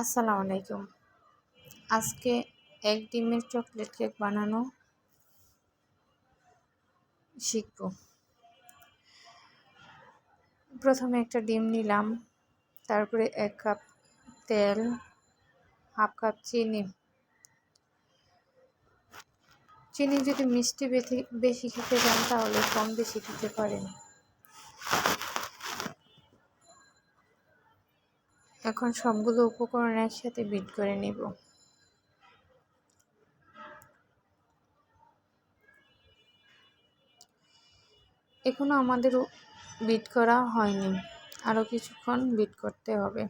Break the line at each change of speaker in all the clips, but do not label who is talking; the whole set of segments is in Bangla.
আসসালামু আলাইকুম। আজকে এক ডিমের চকলেট কেক বানানো শিখব। প্রথমে একটা ডিম নিলাম, তারপরে এক কাপ তেল, হাফ কাপ চিনি। চিনি যদি মিষ্টি বেশি খেতে চান তাহলে কম বেশি দিতে পারেন। এখন সবগুলো উপকরণ একসাথে বিট করে নেব। এখনও আমাদের বিট করা হয়নি। আরও কিছুক্ষণ বিট করতে হবে।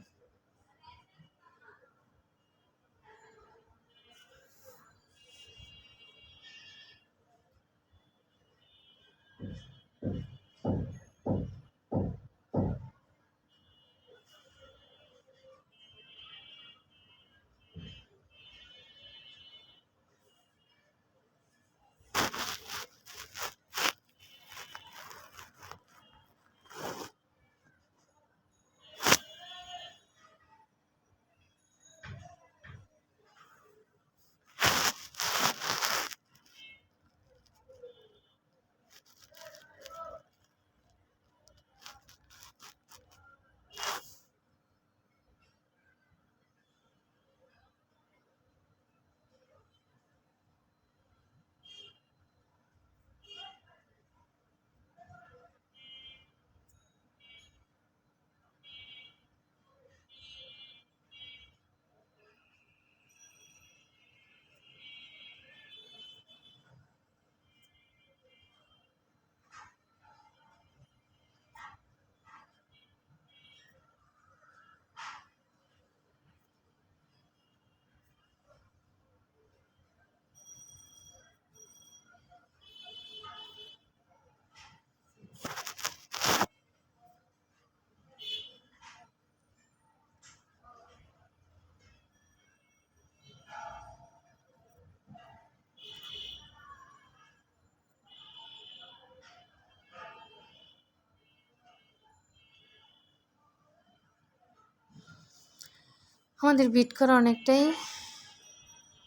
আমাদের বিট করা অনেকটাই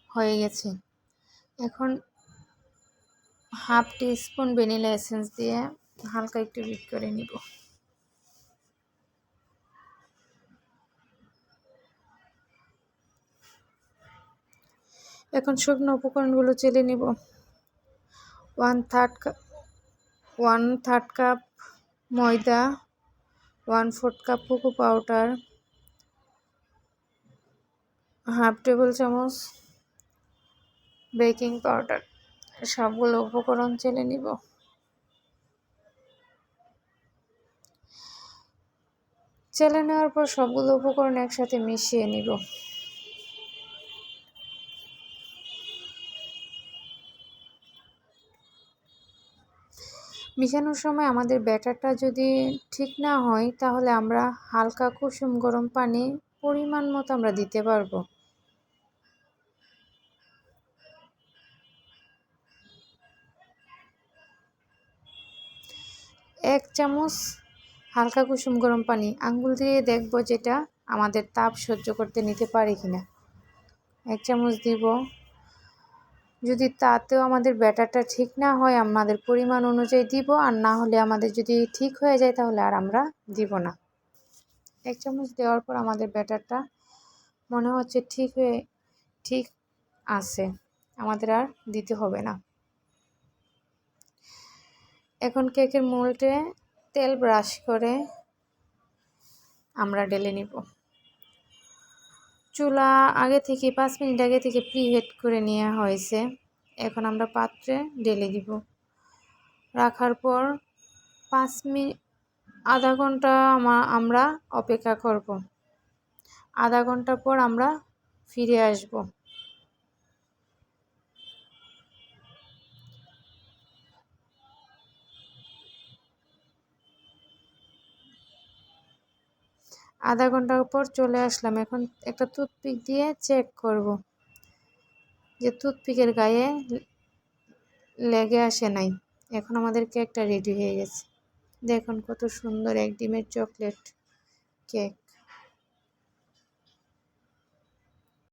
হয়ে গেছে। এখন half teaspoon vanilla essence দিয়ে হালকা একটু বিট করে নিব। এখন শুকনো উপকরণগুলো চেলে নিব। One third cup one third cup ময়দা one fourth cup cocoa powder half table চামচ বেকিং পাউডার, সবগুলো উপকরণ চেলে নিব। চেলে নেওয়ার পর সবগুলো উপকরণ একসাথে মিশিয়ে নিব। মিশানোর সময় আমাদের ব্যাটারটা যদি ঠিক না হয়, তাহলে আমরা হালকা কুসুম গরম পানি পরিমাণ মতো আমরা দিতে পারব। এক চামচ হালকা কুসুম গরম পানি। আঙ্গুল দিয়ে দেখব যেটা আমাদের তাপ সহ্য করতে নিতে পারে কিনা। এক চামচ দিব। যদি তাতেও আমাদের ব্যাটারটা ঠিক না হয়, আমাদের পরিমাণ অনুযায়ী দিব। আর না হলে আমাদের যদি ঠিক হয়ে যায়, তাহলে আর আমরা দিব না। এক চামচ দেওয়ার পর আমাদের ব্যাটারটা মনে হচ্ছে ঠিক হয়ে, ঠিক আছে। আমাদের আর দিতে হবে না। এখন কেকের মোল্ডে তেল ব্রাশ করে আমরা ঢেলে নিব। চুলা আগে থেকে, পাঁচ মিনিট আগে থেকে প্রিহেট করে নেওয়া হয়েছে। এখন আমরা পাত্রে ঢেলে দিব। রাখার পর পাঁচ মিনিট আধা ঘণ্টা আমরা অপেক্ষা করব। আধা ঘণ্টা পর আমরা ফিরে আসব। আধা ঘণ্টা পর চলে আসলাম। এখন একটা টুথপিক দিয়ে চেক করব যে টুথপিকের গায়ে লেগে আসে নাই। এখন আমাদের কেকটা রেডি হয়ে গেছে। দেখুন কত সুন্দর এক ডিমের চকলেট কেক।